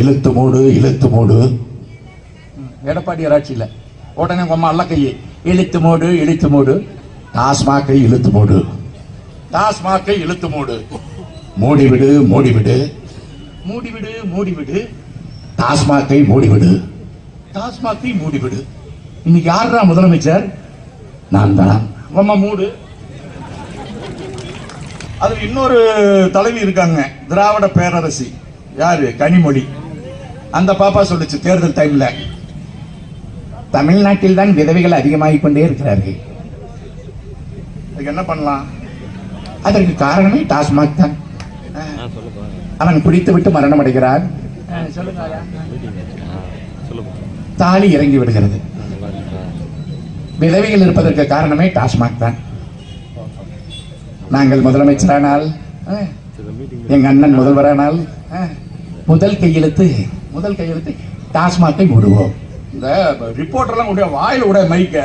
இழுத்து மூடு இழுத்து மூடு. எடப்பாடி ஆட்சியில் உடனே உங்க அல்ல கையை இழுத்து மூடு இழுத்து மூடு. டாஸ்மாக்கை இழுத்து மூடு. டாஸ்மாக்கை இழுத்து மூடு. மூடிவிடு மூடிவிடு மூடிவிடு மூடிவிடு டாஸ்மாக்கை மூடிவிடு டாஸ்மாக்கை மூடிவிடு இன்னைக்கு யாருடா முதலமைச்சர்? நான் தான்? அம்மா மூடு. அதுல இன்னொரு தலைவி இருக்காங்க திராவிட பேரரசி. யாரு? கனிமொழி. அந்த பாப்பா சொல்லுச்சு தேர்தல் டைம்ல தமிழ்நாட்டில் தான் விதவைகள் அதிகமாகிக் கொண்டே இருக்கிறார்கள். அதுக்கு என்ன பண்ணலாம்? அதற்கு காரணமே டாஸ்மாக் தான். அவன் குடித்து விட்டு மரணம் அடைகிறான். தாலி இறங்கி விடுகிறது. விதவைகள் இருப்பதற்கு காரணமே டாஸ்மாக் தான். நாங்கள் முதலமைச்சரானால் எங்க அண்ணன் முதல்வரானால் முதல் கையெழுத்து முதல் கையெழுத்து டாஸ்மாக்கை மூடுவோம். இந்த ரிப்போர்ட்டர்லாம் உடைய வாயில் உடைய மைக்க